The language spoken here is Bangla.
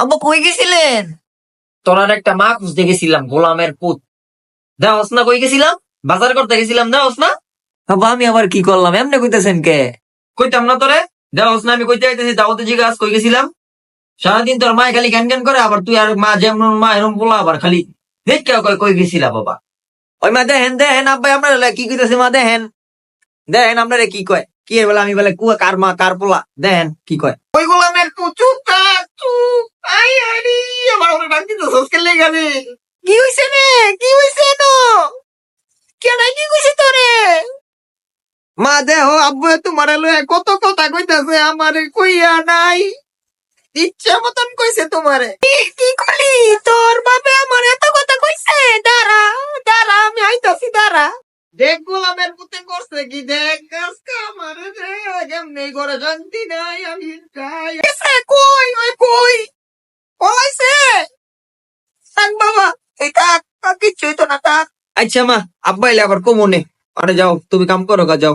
আব্বা কই গেছিলেন? তোরার একটা মা খুঁজতে গেছিলাম গোলামের পুত। দেওস না কই গেছিলাম? বাজার করতে গেছিলাম দেওস না আব্বা আমি আবার কি করলাম? এমনি কইতেছেন কে? কইতাম না তোরে। দেওস না আমি কইতে আইতেছি দাওতে কই গেছিলাম? সারাদিন তোর মা খালি জ্ঞান জ্ঞান করে আবার তুই আর মা যেমন মা এরকম বলা আবার খালি দেখ কেউ কই কই গেছিলা বাবা? ওই মা দেখেন দেখেন আব্বা আপনারা কি কইতেছে মা দেখেন। দেখেন আপনারা কি কয়? কি বলে আমি বলে কুয়া কার মা কার পোলা? দেখেন কি কয়? ওই গোলামের চুপ থাক চুপ। তো সসকে লেগে কি হইছে রে কি হইছে নো কেন কি কইছে তোরে? মা দেহ আব্বু তোমার লয়ে কত কথা কইতাছে আমারে কইয়া নাই। ইচ্ছা মতন কইছে তোমারে। কি করলি তোর বাপে আমার এত কথা কইছে? দাঁড়া দাঁড়া আমি আইতাছি দাঁড়া। দেখ গোলামের পুতে করছে কি? দেখ আজকে আমারে রে কেমনে করে শান্তি নাই আমি কই? ওই কই? পলাইছে থাক আর কিচ্ছুই তো না থাক আচ্ছা মা, আব্বা এলে আবার কমনে। আরে যাও, তুমি কাম করো গা, যাও।